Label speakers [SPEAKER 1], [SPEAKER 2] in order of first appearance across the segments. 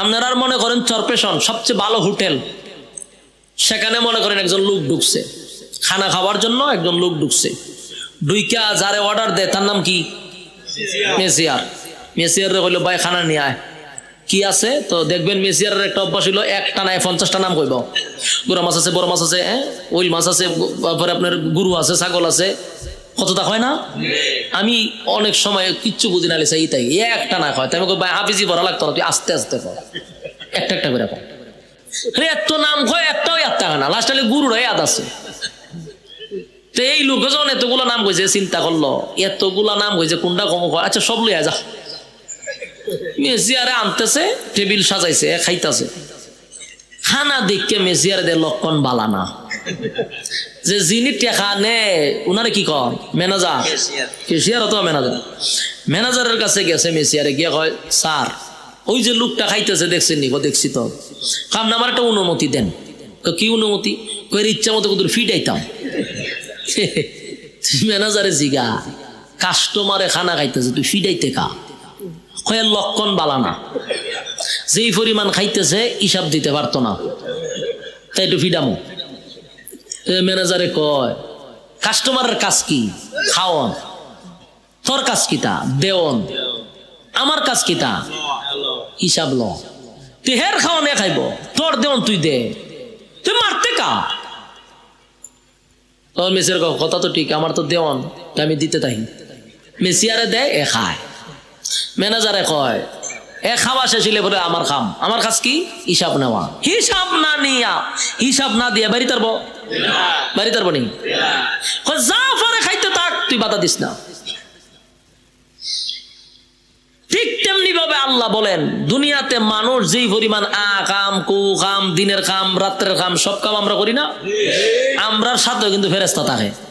[SPEAKER 1] আপনারা আর মনে করেন চরপেশন সবচেয়ে ভালো হোটেল। সেখানে মনে করেন একজন লোক ঢুকছে। খানা খাওয়ার জন্য একজন লোক ঢুকছে। ডুইকা যারে অর্ডার দেয় তার নাম কি? মেসিয়ার। মেসিয়ার। কইল ভাই খানা নিয়ে আয়। কি আছে? তো দেখবেন মেসিয়ারের একটা অভ্যাস হইল একটা নাই পঞ্চাশটা নাম কইব। গুড়া মাছ আছে বড় মাছ আছে হ্যাঁ? ওইল মাছ আছে তারপরে আপনার গরু আছে ছাগল আছে। কতটা হয় না? আমি অনেক সময় কিচ্ছু বুঝি না লিসা তাই একটা না হয় তাই আমি ভাই, হাফিজি ভরা লাগতো না, তুই আস্তে আস্তে কর। একটা একটা করে কর। এত নাম কয়, একটাও একটা হয় না। লাস্ট হলে গুরুর আদ আছে। তো এই লোক যখন এতগুলো নাম কইছে, চিন্তা করল, এতগুলা নাম কইছে, কোনটা কম আচ্ছা সব লইয়া যা। মেসিয়ারে আনতেছে, টেবিল সাজাইছে, খাইতাছে। খানা দেখকে মেসিয়ারে দে লক্ষণ বালানা যে যিনি টেকা নে উনারে কি কন ম্যানেজার কেশিয়ার অথবা ম্যানেজার ম্যানেজারের কাছে গেছে মেসিয়ারে গিয়ে কয় স্যার ওই যে লোকটা খাইতেছে দেখছেন নি? দেখছি তো। কাম আমার একটা অনুমতি দেন। কি অনুমতি? কয়ের ইচ্ছা মতো কত ফিটাইতাম ম্যানেজারে জিগা কাস্টমারে খানা খাইতেছে তুই ফিডাইতে খা। কয়ের লক্ষণ বালানা যেই পরিমাণ খাইতেছে হিসাব দিতে পারতো না। তাই একটু ফিডামো ম্যানেজারে কয়, কাস্টমারের কাজ কি? খাওয়ন। তোর কাজ কিতা দেওয়ন। আমার কাজ কিতা হিসাব ল। তুই হের খাওয়ান এ খাইব। তোর দেওয়ন তুই দে। তুই মারতে কা? তখন মেসির কথা তো ঠিক, আমার তো দেওয়ান। আমি দিতে থাকি মেসিয়ারে দেয়, এ খায়। ম্যানেজারে কয় এ খাওয়া শেষ হইলে বলে, আমার খাম। আমার কাজ কি? হিসাব নেওয়া। হিসাব না নিয়া। হিসাব না দিয়া বাড়ি তারবো? বাড়ি তারবো নি। যা পারে খাইতে থাক তুই বাধা দিস না। ঠিক তেমনি ভাবে আল্লাহ বলেন, দুনিয়াতে মানুষ যেই পরিমাণ আ কাম কু কাম দিনের কাম রাত্রের কাম সব কাম আমরা করি না। আমরার সাথে কিন্তু ফেরেস্তা থাকে।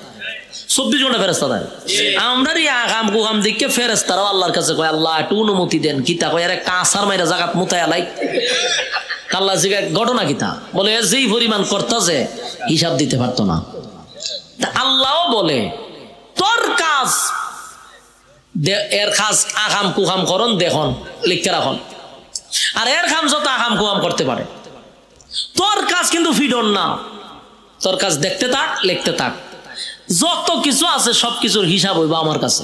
[SPEAKER 1] চব্বিশ ঘণ্টা ফেরেস্তা থাকে আমরার এই আকাম কুকাম দিকে ফেরেস্তারাও আল্লাহর কাছে কয়, আল্লাহ, একটু অনুমতি দেন কিতা কয়, আরে, কাঁসার মাইরা জাগাত মুতায় আলাই জিগা ঘটনা কিতা বলে যেই পরিমাণ হিসাব দিতে পারতো না। আল্লাহও বলে, তোর কাজ এর কাজ আকাম কুকাম করন, দেখুন, লিখতে রাখন। আর এর কাম যত আকাম কুকাম করতে পারে। তোর কাজ কিন্তু ফিডন না। তোর কাজ দেখতে থাক, লিখতে থাক। যত কিছু আছে সব কিছুর হিসাব হইব আমার কাছে।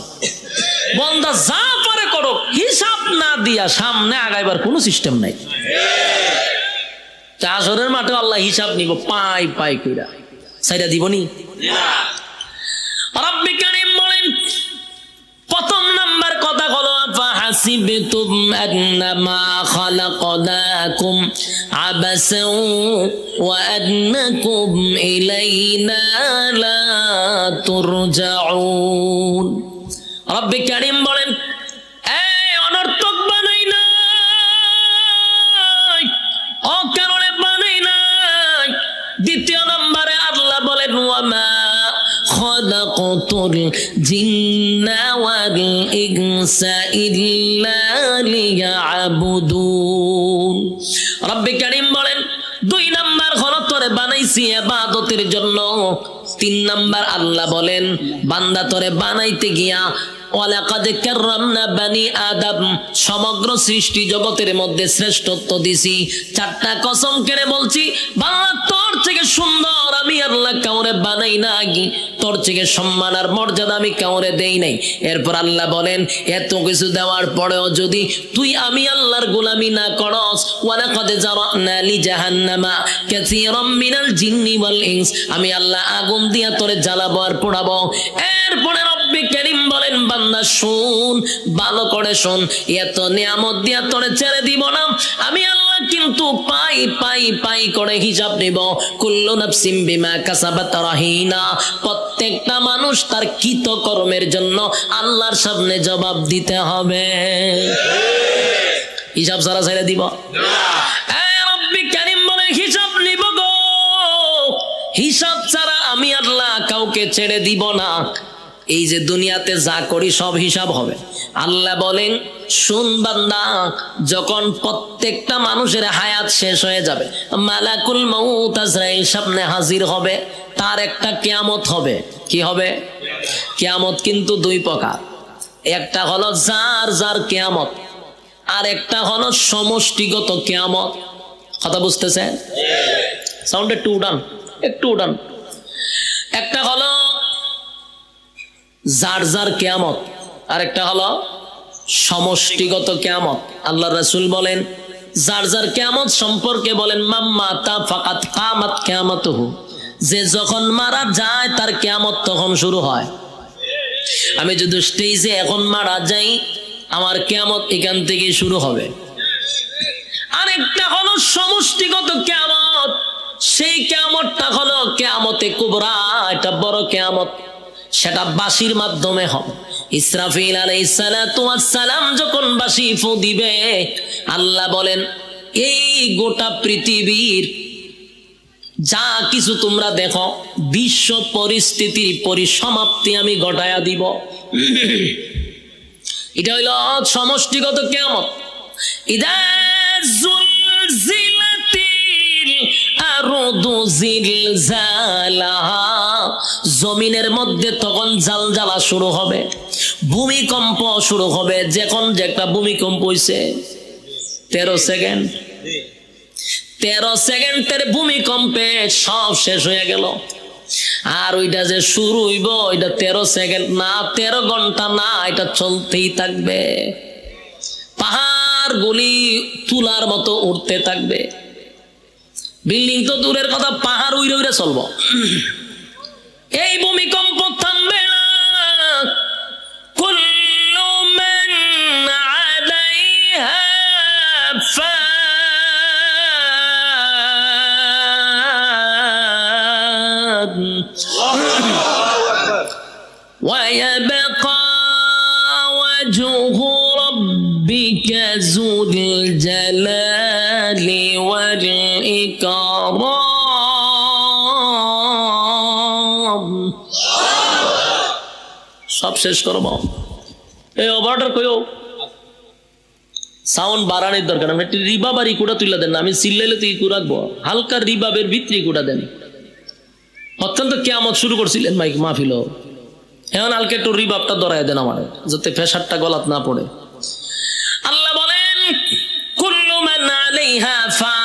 [SPEAKER 1] বন্দা যা পারে করো হিসাব না দিয়া সামনে আগাইবার কোনো সিস্টেম নাই। চাষরের মাঠে আল্লাহ হিসাব নিব পাই পাই কইরা। সাইরা দিবনি? রব্বি কারীম বলেন প্রথম নাম্বার কথা হলো ফাহাসিবতুম আন্নামা খালাকনাকুম আবাসাও ওয়া আন্নাকুম ইলাইনা লা তুরজাউন রব্বি কারীম বলেন এই অনর্থক বানাই নাই অকারণে বানাই নাই দ্বিতীয় নম্বরে আল্লাহ বলেন ওয়ামা خلقت الجن والإنس إلا ليعبدون رب كريم বলেন দুই নাম্বার হলো তোরে বানাইছি ইবাদতের জন্য তিন নাম্বার আল্লাহ বলেন বান্দা তোরে বানাইতে গিয়া ওয়ালাকাদ কাররামনা বানি সমগ্র সৃষ্টি জগতের মধ্যে শ্রেষ্ঠত্ব দিছি। চারটা কসম কেড়ে বলছি বাংলা তোর থেকে সুন্দর আমি আল্লাহ কাউরে বানাই না তোর থেকে সম্মান আর মর্যাদা আমি কাউরে দেই নাই। এরপর আল্লাহ বলেন, এত কিছু দেওয়ার পরেও যদি তুই আমি আল্লাহর গোলামি না করস, ওয়ালাকাদ জারানা জাহান্নামা মিনাল জিন্নি ওয়াল ইনস, আমি আল্লাহ আগুন দিয়া তোরে জ্বালাবো আর পোড়াবো। এরপরে করিম বলেন, বান্দা, শুন, ভালো করে এত নিয়ামত তোরে ছেড়ে দিব না। আমি আল্লাহ কিন্তু পাই পাই পাই করে হিসাব নিব। কুল্লু নাফসিম বিমা প্রত্যেকটা মানুষ তার কৃত কর্মের জন্য আল্লাহর সামনে জবাব দিতে হবে। হিসাব সারা ছেড়ে দিব? হিসাব ছাড়া আমি আল্লাহ কাউকে ছেড়ে দিব না। এই যে দুনিয়াতে যা করি সব হিসাব হবে। আল্লাহ বলেন শুন বান্দা যখন প্রত্যেকটা মানুষের হায়াত শেষ হয়ে যাবে মালাকুল আজরাইল সামনে হাজির হবে তার একটা কেয়ামত হবে। কি হবে? কেয়ামত কিন্তু দুই প্রকার। একটা হলো যার যার কেয়ামত আর একটা হলো সমষ্টিগত কেয়ামত। কথা বুঝতেছেন সাউন্ড একটু উঠান একটু উড়ান একটা হলো যার যার কেয়ামত। আর একটা হলো সমষ্টিগত কেয়ামত। আল্লাহ রাসূল বলেন, যার যার কেয়ামত সম্পর্কে বলেন, মাম্মা তা ফাকাত কামাত কেয়ামতহু। যে যখন মারা যায়, তার কেয়ামত তখন শুরু হয়। আমি যদি স্টেজে এখন মারা যাই, আমার কেয়ামত এখান থেকে শুরু হবে। আরেকটা হলো সমষ্টিগত কেয়ামত। সেই কেয়ামতটা হলো কেয়ামতে কুবরা, এটা বড় কেয়ামত। সেটা বাসির মাধ্যমে হবে। ইসরাফিল সালাম যখন বাসি ফু দিবে, আল্লাহ বলেন, এই গোটা পৃথিবীর যা কিছু তোমরা দেখো, বিশ্ব পরিস্থিতির পরিসমাপ্তি আমি ঘটায়া দিব। এটা হইল সমষ্টিগত কেমন ইদা জমিনের মধ্যে তখন জালজালা শুরু হবে, ভূমিকম্প শুরু হবে যখন যে একটা ভূমিকম্প হইছে। তেরো সেকেন্ড। তেরো সেকেন্ডের ভূমিকম্পে সব শেষ হয়ে গেল। আর ওইটা যে শুরু হইব, ওইটা তেরো সেকেন্ড না, তেরো ঘণ্টা না, এটা চলতেই থাকবে। পাহাড় গুলি তুলার মতো উঠতে থাকবে। বিল্ডিং তো দূরের কথা পাহাড় উইরে উইরে চলবো এই ভূমিকম্প থামবে না কুল্লু মান আলাইহা ফান ويبقى وجه ربك ذو الجلال والإكرام সব শেষ করব এই অপারেটর কইও, সাউন্ড বাড়ানোর দরকার আমি একটি রিবাব আর ইকুটা তুলে দেন আমি সিল্লাইলে তো ইকু রাখব হালকা রিবাবের ভিতরে ইকুটা দেন। অত্যন্ত কেয়ামত শুরু করছিলেন মাইক মাহফিল। এখন আলকে একটু রিবাবটা ধরাই দেন আমার, যাতে ফেসারটা গলাত না পড়ে। আল্লাহ বলেন, কুল্লু মান আলাইহা ফান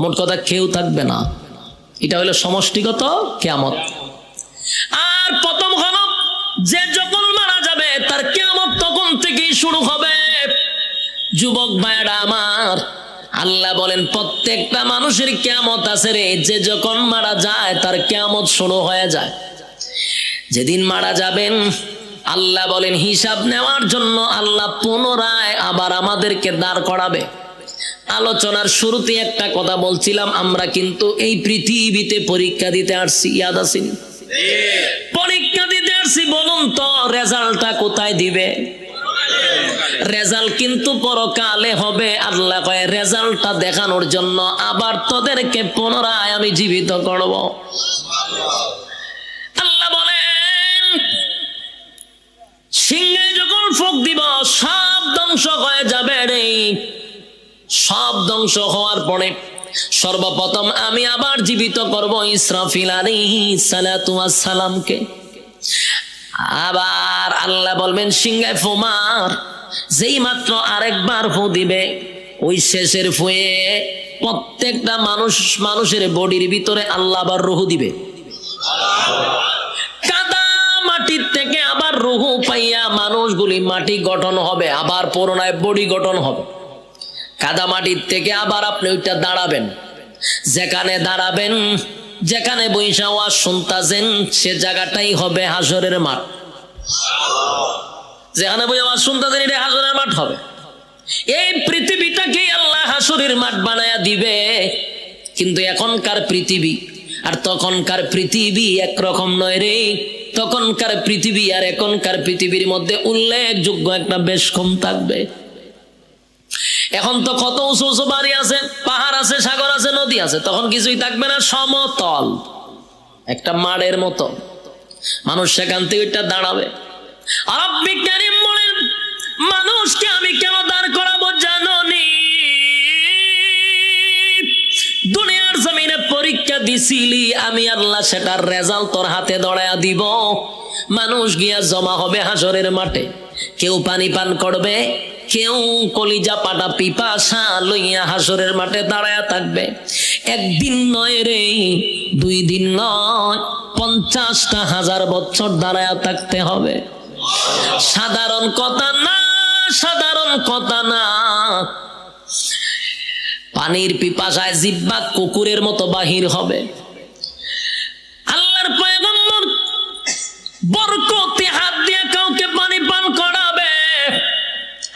[SPEAKER 1] মোট কথা কেউ থাকবে না। এটা হলো সমষ্টিগত কেয়ামত। আর প্রথম হলো যে যখন মারা যাবে, তার কেয়ামত তখন থেকেই শুরু হবে। যুবক ভাইয়েরা আমার, আল্লাহ বলেন, প্রত্যেকটা মানুষের কেয়ামত আছে রে। যে যখন মারা যায়, তার কেয়ামত শুরু হয়ে যায়। যেদিন মারা যাবেন, আল্লাহ বলেন, হিসাব নেওয়ার জন্য আল্লাহ পুনরায় আবার আমাদেরকে দাঁড় করাবে। আলোচনার শুরুতে একটা কথা বলছিলাম, আমরা কিন্তু এই পৃথিবীতে পরীক্ষা দিতে আসছি, ইয়াদ আসিনি পরীক্ষা দিতে আসছি, বলুন তো, রেজাল্টটা কোথায় দিবে? রেজাল্ট কিন্তু পরকালে হবে, আল্লাহ কয়, রেজাল্টটা দেখানোর জন্য আবার তোদেরকে পুনরায় আমি জীবিত করব। আল্লাহ বলেন, সিংহে যখন ফুক দিব, সব ধ্বংস হয়ে যাবে রে। সব ধ্বংস হওয়ার পরে সর্বপ্রথম আমি আবার জীবিত করব ইসরাফিল সালামকে আবার আল্লাহ বলবেন, সিংহায় ফোমার যেই মাত্র আরেকবার ফু দিবে, ওই শেষের ফুয়ে প্রত্যেকটা মানুষ, মানুষের বডির ভিতরে আল্লাহ আবার রুহু দিবে। কাদা মাটির থেকে আবার রুহু পাইয়া মানুষগুলি মাটি গঠন হবে, আবার পুরোনায় বডি গঠন হবে। কাদা মাটির থেকে আবার আপনি ওইটা দাঁড়াবেন। যেখানে দাঁড়াবেন, যেখানে বৈশা ওয়াজ শুনতাছেন, সে জায়গাটাই হবে হাসরের মাঠ। যেখানে বই আওয়াজ শুনতেছেন এটা হাসরের মাঠ হবে। এই পৃথিবীটাকে আল্লাহ হাসরের মাঠ বানায়া দিবে। কিন্তু এখনকার পৃথিবী, আর তখনকার পৃথিবী একরকম নয় রে। তখনকার পৃথিবী আর এখনকার পৃথিবীর মধ্যে উল্লেখযোগ্য একটা বেশ কম থাকবে। এখন তো কত উঁচু উঁচু বাড়ি আছে, পাহাড় আছে, সাগর আছে, নদী আছে, তখন কিছুই থাকবে না, সমতল। একটা মাড়ের মতো। মানুষ সেখান থেকে দাঁড়াবে। আর বিজ্ঞানী বলেন, মানুষকে আমি কেন দাঁড় করাবো জানো নি দুনিয়ার জমিনে পরীক্ষা দিছিলি, আমি আল্লাহ সেটার রেজাল্ট তোর হাতে দড়ায়া দিব। মানুষ গিয়া জমা হবে হাসরের মাঠে। কেউ পানি পান করবে কেউ কলিজা পাটা পিপাসা লইয়া হাসরের মাঠে দাঁড়ায়া থাকবে। একদিন নয় রে, দুই দিন নয়, পঞ্চাশটা হাজার বছর দাঁড়ায়া থাকতে হবে। সাধারণ কথা না, সাধারণ কথা না। পানির পিপাসায় জিব্বা কুকুরের মতো বাহির হবে। আল্লাহর পয়গম্বর বরকতে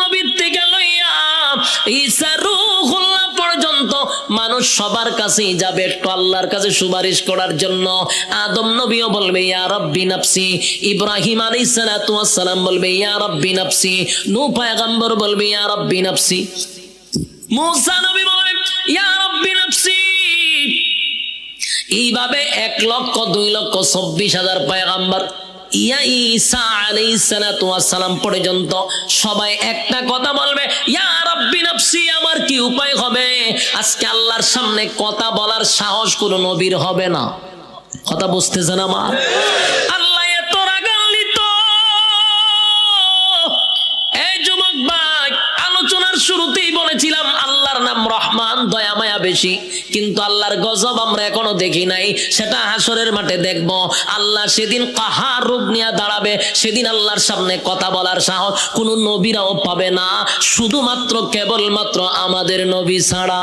[SPEAKER 1] নবীর থেকে লইয়া ঈসা রূহুল্লাহ পর্যন্ত মানুষ সবার কাছেই যাবে। একটু আল্লাহর কাছে সুপারিশ করার জন্য আদম নবীও বলবে, ইয়া রব্বি নাফসি। ইব্রাহিম বলবে, ইয়া রব্বি নাফসি। নূহ পয়গম্বর বলবে, ইয়া রব্বি নাফসি। নবী বলবে, ইয়া রব্বি নাফসি। এইভাবে এক লক্ষ, দুই লক্ষ, চব্বিশ হাজার ইয়া ঈসা আলাইহিস সালাতু পর্যন্ত সবাই একটা কথা বলবে, ইয়া রাব্বি নাফসি, আমার কি উপায় হবে? আজকে আল্লাহর সামনে কথা বলার সাহস কোনো নবীর হবে না। কথা বুঝতেছেন আমার? নাম রহমান দয়া মায়া বেশি। কিন্তু আল্লাহর গজব আমরা এখনও দেখি নাই। সেটা হাসরের মাঠে দেখব। আল্লাহ সেদিন কাহার রূপ নিয়ে দাঁড়াবে। সেদিন আল্লাহর সামনে কথা বলার সাহস কোনো নবীরাও পাবে না। শুধুমাত্র কেবলমাত্র আমাদের নবী ছাড়া।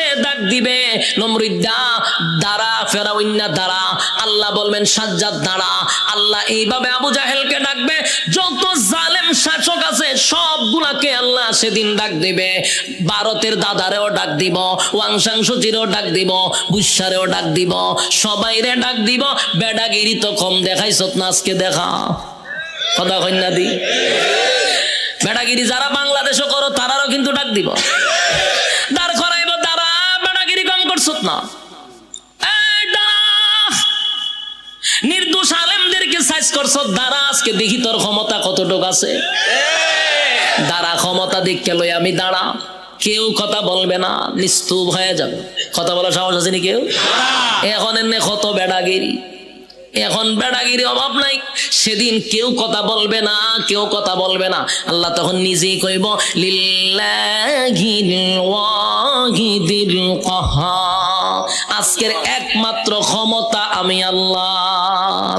[SPEAKER 1] ক্ষমতাশীল ডাক দিবে। নমরুদ্দা, দাঁড়া, ফেরাউন্না, দাঁড়া। আল্লাহ বলবেন, সাজ্জাদ, দাঁড়া। আল্লাহ এইভাবে আবু জাহেলকে ডাকবে, যত জালেম শাসক আছে, সবগুলাকে আল্লাহ সেদিন ডাক দিবে। ভারতের দাদারেও ডাক দিব ওয়াংশাংশচিরেও ডাক দিব বুসারেও ডাক দিব। সবাইরে ডাক দিব, বেডাগিরি তো কম দেখাইছ না আজকে দেখা। কথা কন্যা দি? বেডাগিরি যারা বাংলাদেশও করো, তারারও কিন্তু ডাক দিব। না। নির্দোষ আলেমদেরকে সাইজ দাঁড়া, আজকে দেখি তোর ক্ষমতা কতটুক আছে। দাঁড়া, ক্ষমতা দেখকে লই আমি দাঁড়া। কেউ কথা বলবে না, নিস্তুপ হয়ে যাবে। কথা বলার সাহস আছে নি কেউ? এখন এনে কত বেড়াগিরি। এখন বেড়াগিরি অভাব নাই। সেদিন কেউ কথা বলবে না, কেউ কথা বলবে না। আল্লাহ তখন নিজেই কইব লিল্লাহিল আজকের একমাত্র ক্ষমতা আমি আল্লাহ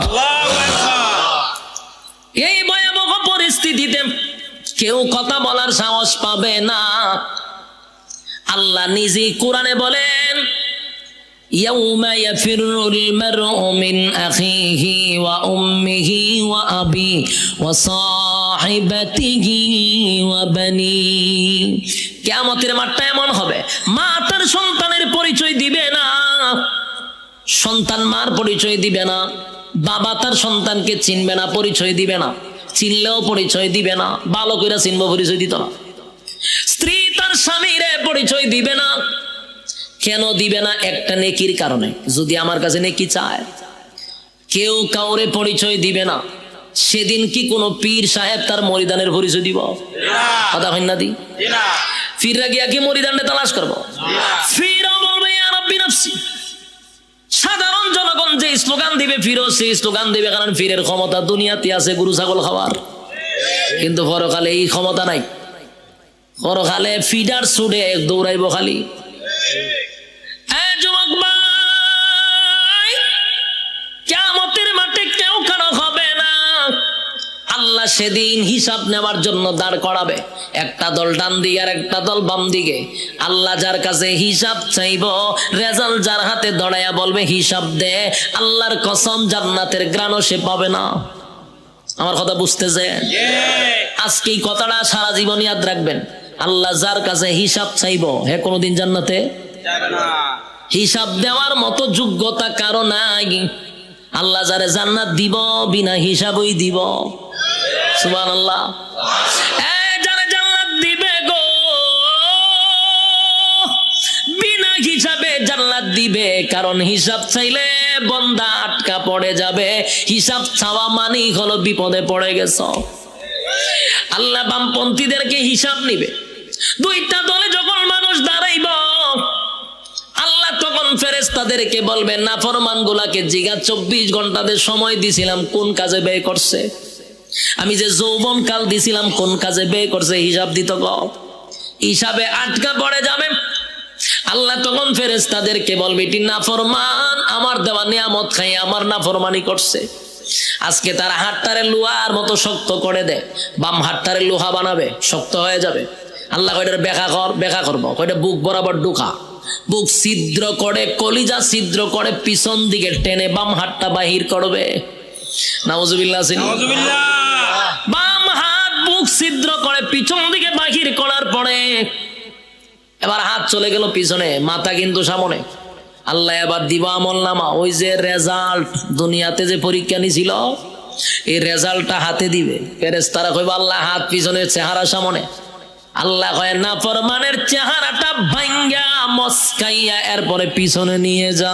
[SPEAKER 1] এই ভয়াবহ পরিস্থিতিতে কেউ কথা বলার সাহস পাবে না আল্লাহ নিজেই কোরআনে বলেন يوم يفر المرء من أخيه وأمه وأبيه وصاحبته وبنيه কেয়ামতের মাঠটা এমন হবে মা তার সন্তানের পরিচয় দিবে না সন্তান মার পরিচয় দিবে না। বাবা তার সন্তানকে চিনবে না পরিচয় দিবে না। চিনলেও পরিচয় দিবে না। ভালো করে চিনবো পরিচয় দিত না। স্ত্রী তার স্বামীরে পরিচয় দিবে না। কেন দিবে না? একটা নেকির কারণে। যদি আমার কাছে নেকি চায় কেউ কাউরে পরিচয় দিবে না। সেদিন কি কোনো পীর সাহেব তার মরিদানের পরিচয় দিব? কথা হয় না দি। ফিররা গিয়া কি মরিদানে তালাশ করব? ফিরও বলবে নাফসি সাধারণ জনগণ যে স্লোগান দিবে, ফিরো, সেই স্লোগান দিবে, কারণ ফিরের ক্ষমতা দুনিয়াতে আছে গরু, ছাগল খাওয়ার কিন্তু পরকালে এই ক্ষমতা নাই। পরকালে ফিডার সুডে দৌড়াইব খালি। আল্লাহ সেদিন হিসাব নেওয়ার জন্য দাঁড় করাবে। একটা দল ডান দিকে আর একটা দল বাম দিকে। আল্লাহ যার কাছে হিসাব চাইব রেজাল্ট যার হাতে দড়াইয়া বলবে হিসাব দে আল্লাহর কসম জান্নাতের গ্রাণও সে পাবে না। আমার কথা বুঝতেছে? আজকে এই কথাটা সারা জীবন ইয়াদ রাখবেন। আল্লাহ যার কাছে হিসাব চাইব হে কোনোদিন জান্নাতে? হিসাব দেওয়ার মতো যোগ্যতা কারও নাই। আল্লাহ যারে জান্নাত দিব বিনা হিসাবই দিব। সুবান আল্লাহ যারে জান্নাত দিবে গো, বিনা হিসাবে জান্নাত দিবে, কারণ হিসাব চাইলে বন্দা আটকা পড়ে যাবে। হিসাব চাওয়া মানেই হলো বিপদে পড়ে গেছ। আল্লাহ বামপন্থীদেরকে হিসাব নিবে। দুইটা দলে যখন মানুষ দাঁড়াইব, আল্লাহ তখন ফেরেস্তাদেরকে বলবেন না ফরমান গুলাকে জিগা চব্বিশ ঘন্টাদের সময় দিছিলাম, কোন কাজে ব্যয় করছে? আমি যে যৌবন কাল দিছিলাম, কোন কাজে ব্যয় করছে হিসাব দিত গ। হিসাবে আটকা পড়ে যাবে। আল্লাহ তখন ফেরেস ফেরেস্তাদেরকে বলবে, এটি নাফরমান, আমার দেওয়া নিয়ামত খাই, আমার নাফরমানি করছে। আজকে তার হাতটারে লোহার মতো শক্ত করে দেয় বাম হাতটারে লোহা বানাবে, শক্ত হয়ে যাবে। আল্লাহ কয়টার বেখা কর বেখা করব। কয়টা বুক বরাবর ঢুকা বুক ছিদ্র করে, কলিজা ছিদ্র করে পিছন দিকে টেনে বাম হাতটা বাহির করবে। নাউজুবিল্লাহ? বাম হাত বুক ছিদ্র করে পিছন দিকে বাহির করার পরে এবার হাত চলে গেল পিছনে মাথা কিন্তু সামনে। আল্লাহ এবার দিবা আমল নামা। ওই যে রেজাল্ট দুনিয়াতে যে পরীক্ষা নিছিল এই রেজাল্টটা হাতে দিবে। ফেরেস্তারা কইবা আল্লাহ হাত পিছনে চেহারা সামনে। আল্লাহ কয় না ফরমানের চেহারাটা ভাঙ্গা মস্কাইয়া এরপরে পিছনে নিয়ে যা।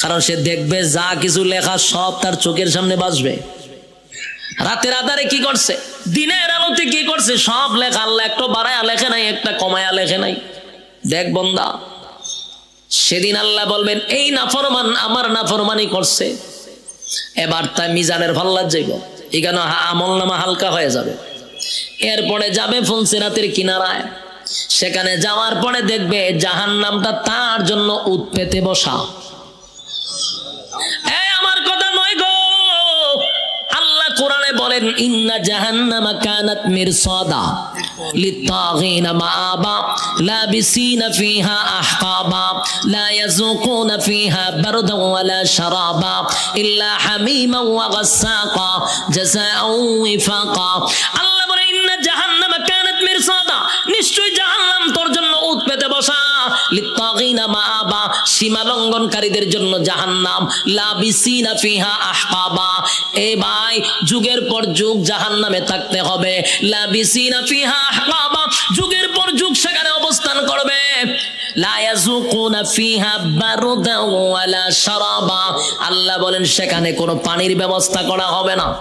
[SPEAKER 1] কারণ সে দেখবে যা কিছু লেখা সব তার চোখের সামনে বাসবে রাতের আধারে কি করছে? দিনের আলোতে কি করছে? সব লেখা আল্লাহ একটা বাড়ায়া লেখে নাই, একটা কমায়া লেখে নাই। দেখ বন্দা, সেদিন আল্লাহ বলবেন, এই নাফরমান, আমার নাফরমানি করছে। এবার তাই মিজানের ভাল্লার যাইব। এখানে আমল নামা হালকা হয়ে যাবে। এরপরে যাবে ফুলসিরাতের কিনারায়। সেখানে যাওয়ার পরে দেখবে জাহান নামটা তার জন্য উৎপেতে বসা। আমার কথা নয় গো। আল্লাহ কোরআনে বলেন, ইন্না জাহান্নামা কানাত মিরসাদা লিত্তাগিনা মাআবা লাবিসিনা ফিহা আহকাবা, লা ইয়াযুকুনা ফিহা বারদান ওয়ালা শারাবা, ইল্লা হামিমান ওয়া গাসসাকা জাযাআও ওয়িফাকা। বলে ইন্না জাহান্নামা কানাত মিরসাদা নিশ্চয় জাহান্নাম তোর জন্য উৎপেতে বসা। জন্য জাহান্নাম। আহকাবা এ ভাই, যুগের পর যুগ জাহান্নামে থাকতে হবে। আহকাবা যুগের পর যুগ সেখানে অবস্থান করবে। আল্লাহ বলেন, সেখানে কোনো পানির ব্যবস্থা করা হবে না।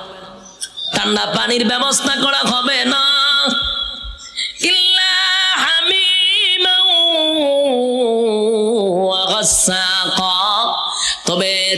[SPEAKER 1] ঠান্ডা পানির ব্যবস্থা করা হবে না।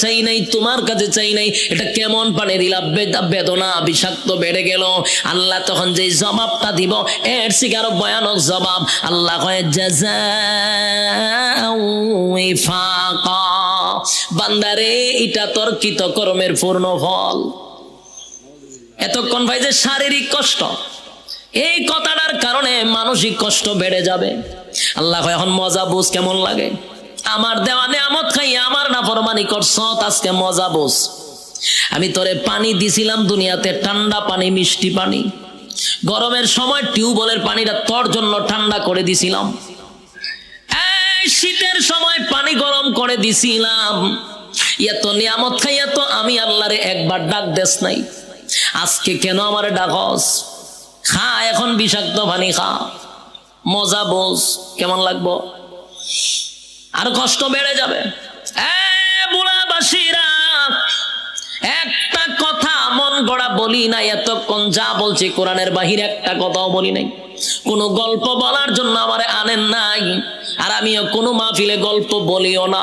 [SPEAKER 1] চাই নাই, তোমার কাছে চাই নাই। এটা কেমন পানি দিলা বেদ- বেদনা, বিষাক্ত বেড়ে গেল। আল্লাহ তখন যে জবাবটা দিব, এর থেকে আরও ভয়ানক জবাব। আল্লাহ কয়। বান্দারে, এটা তোর কৃত কর্মের পূর্ণ ফল। এতক্ষণ ভাই যে শারীরিক কষ্ট, এই কথাটার কারণে মানসিক কষ্ট বেড়ে যাবে। আল্লাহ এখন মজা বুঝ কেমন লাগে? আমার দেওয়া নেয়ামত খাই আমার না ফরমানি করছ আজকে মজা বুঝ। আমি তোরে পানি দিছিলাম দুনিয়াতে, ঠান্ডা পানি, মিষ্টি পানি। গরমের সময় টিউবওয়েলের পানিটা তোর জন্য ঠান্ডা করে দিছিলাম। শীতের সময় পানি গরম করে দিছিলাম। এত নিয়ামত খাইয়া তো আমি আল্লাহরে একবার ডাক দেস নাই। আজকে কেন আমার ডাকস খা, এখন বিষাক্ত পানি খা। মজা বোঝ। কেমন লাগবো? আর কষ্ট বেড়ে যাবে। একটা কথা মন গড়া বলি নাই, এতক্ষণ যা বলছি কোরআনের বাহির একটা কথাও বলি নাই। কোনো গল্প বলার জন্য আমার আনেন নাই, আর আমিও কোনো মাহফিলে গল্প বলিও না।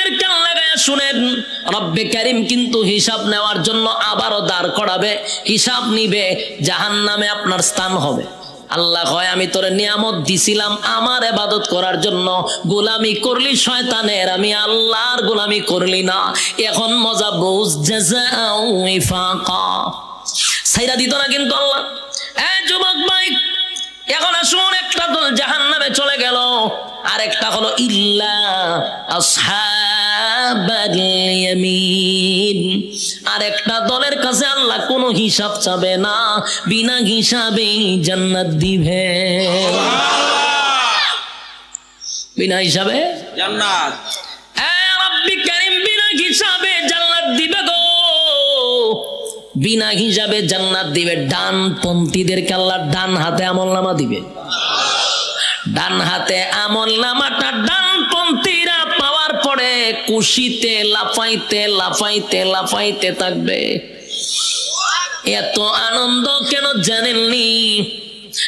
[SPEAKER 1] শুনেন, রব্বে কারিম কিন্তু হিসাব নেওয়ার জন্য আবারও দাঁড় করাবে, হিসাব নিবে জাহান নামে আপনার স্থান হবে। আল্লাহ হয় আমি তোরে নিয়ামত দিছিলাম আমার এবাদত করার জন্য, গোলামি করলি শয়তানের, আমি আল্লাহর গোলামি করলি না। এখন মজা বুঝ সাইরা দিত না কিন্তু আল্লাহ। এ যুবক ভাই এখন আসুন একটা দল জাহান নামে চলে গেল। আর একটা হলো ইল্লা আর একটা দলের কাছে আল্লাহ কোনো হিসাব চাবে না বিনা হিসাবে জান্নাত দিবে। বিনা হিসাবে?
[SPEAKER 2] জান্নাত।
[SPEAKER 1] রাব্বি বিনা হিসাবে জান্নাত দিবে বিনা হিসাবে জান্নাত দিবে, ডান পন্থীদেরকে আল্লাহ ডান হাতে আমল নামা দিবে। ডান হাতে আমল নামাটা ডান পন্থীরা পাওয়ার পরে কুশিতে লাফাইতে লাফাইতে লাফাইতে থাকবে। এত আনন্দ কেন জানেননি?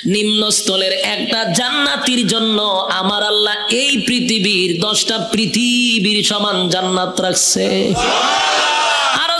[SPEAKER 1] নিম্নস্থলের একটা জান্নাতির জন্য আমার আল্লাহ এই পৃথিবীর দশটা পৃথিবীর সমান জান্নাত রাখছে। আরও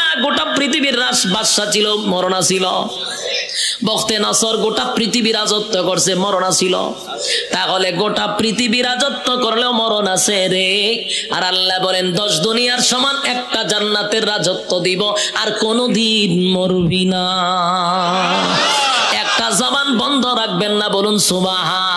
[SPEAKER 1] গোটা পৃথিবীর রাস বাদশাহ ছিল, মরণা ছিল। বক্তে নাসর গোটা পৃথিবী রাজত্ব করছে, মরণ ছিল। তাহলে গোটা পৃথিবী রাজত্ব করলেও মরণ আছে রে। আর আল্লাহ বলেন, দশ দুনিয়ার সমান একটা জান্নাতের রাজত্ব দিব, আর কোনোদিন মরবি না। একটা জবান বন্ধ রাখবেন না, বলুন সুবাহা